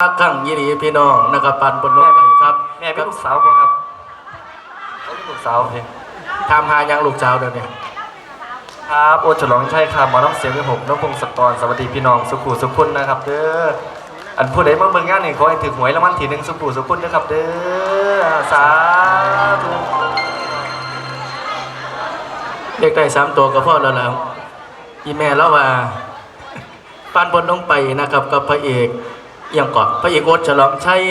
ข้างยี่หลีพี่น้องนะครับปันบนรถไปครับแม่เป็นลูกสาวบ่ครับเขาเป็นลูกสาวเลยทำหายังลูกสาวเดี๋ยวนี้ครับโอฉลองใช่ครับหมอน้ำเสียงเป็นผมน้องพงศกรสวัสดีพี่น้องสุขุสุขุนนะครับเด้ออันผู้ใดมาเบิ่งงานนี่ขอให้ถึงหวยรางวัลทีหนึ่งสุขุสุขุนนะครับเด้อสาธุเด็กได้สามตัวก็พอแล้วแล้วอีแม่แล้วว่าปันบนลงไปนะครับกับพระเอก อหยังก่อนพระเอกโอ๊ตฉลองชัย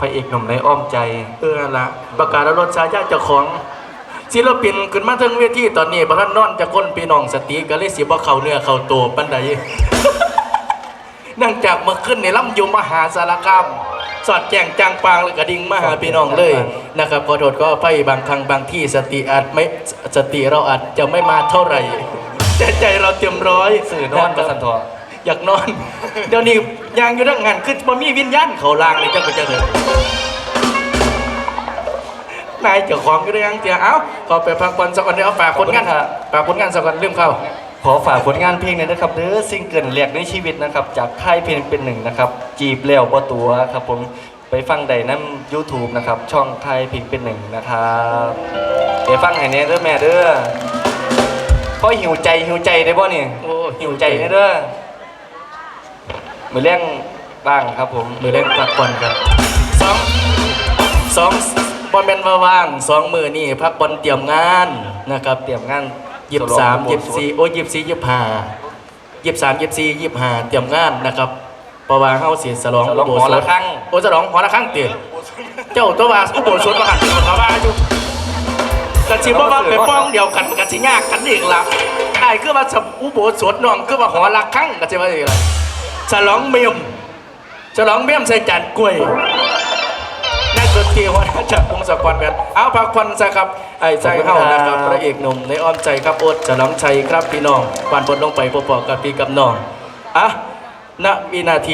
พระเอกหนุ่มในอ้อมใจ เออนั่นละประกาศรถชายาเจ้าของศิลปินขึ้นมาถึงเวทีตอนนี้พระท่านนอนจะก้นพี่น้องสติก็เลยสิบ่เข้าเนื้อเข้าตัวปันใดเนื่องจากเมื่อขึ้นในลำอยู่มหาสารคามสอดแจ้งจางปางและกระดิ่งมาหาพี่น้องเลยนะครับขอโทษก็ไปบางครั้งบางที่สติอาจไม่สติเราอาจจะไม่มาเท่าไหร่แต่ใจเราเต็มร้อยสื่อนอนกระสันทอ อยากนอน เดี๋ยวนี้ยางอยู่ทั้งงานคือมันมีวิญญาณเขาลางเลยจังไปจังเลยนายเจ้าของก็ได้ยังเจ้าเอ้าขอไปพักผ่อนสักวันเดียวเอาฝากผลงานฝากผลงานสักวันเรื่องเข้า ขอฝากผลงานเพลงหนอยนะครับเด้อซิงเกิลแรกในชีวิตนะครับ จากค่ายเพลงเป็นหนึ่งนะครับ จีบแล้วบ่ตัวครับผมไปฟังได้น้ำ YouTube นะครับ ช่องค่ายเพลงเป็นหนึ่งนะครับไปฟังให้แน่เด้อแม่เด้อพอหิวใจหิวใจได้บ่นี่โอ้หิวใจแน่เด้อ มือเลี้ยงบ้างครับผมมือเล่นพักผ่อนครับสองสองบอลเป็นว่าว่างสองมือนี่พักบอลเตรียมงานนะครับเตรียมงานยี่สิบสามยี่สิบสี่โอ้ยี่สิบสี่ยี่สิบห้ายี่สิบสามยี่สิบสี่ยี่สิบห้าเตรียมงานนะครับเพราะว่าเฮาเสียสลองฉลองหอละครั้งโอ้สลองหอละครั้งเตี๋ยเจ้าตัวว่าอุโบสถมาหันเป็นเขาว่าอยู่กันสิบ่ว่าไปป้องเดียวกันกันสิยากกันอีกละไอ้คือว่าสอุโบสถน้องคือว่าหอละครั้งกันสิว่าอีกละ ฉลองเมียมฉลองเมียมใส่จานกล้วยนักดนตรีหัวหน้าจากวงสกรกันเอาพักควันซะครับไอ้ใจเฮานะครับพระเอกหนุ่มในอ้อมใจครับโอ๊ตฉลองชัยครับพี่น้องวันบนลงไปพบๆกับพี่กับน้องอะณวินาที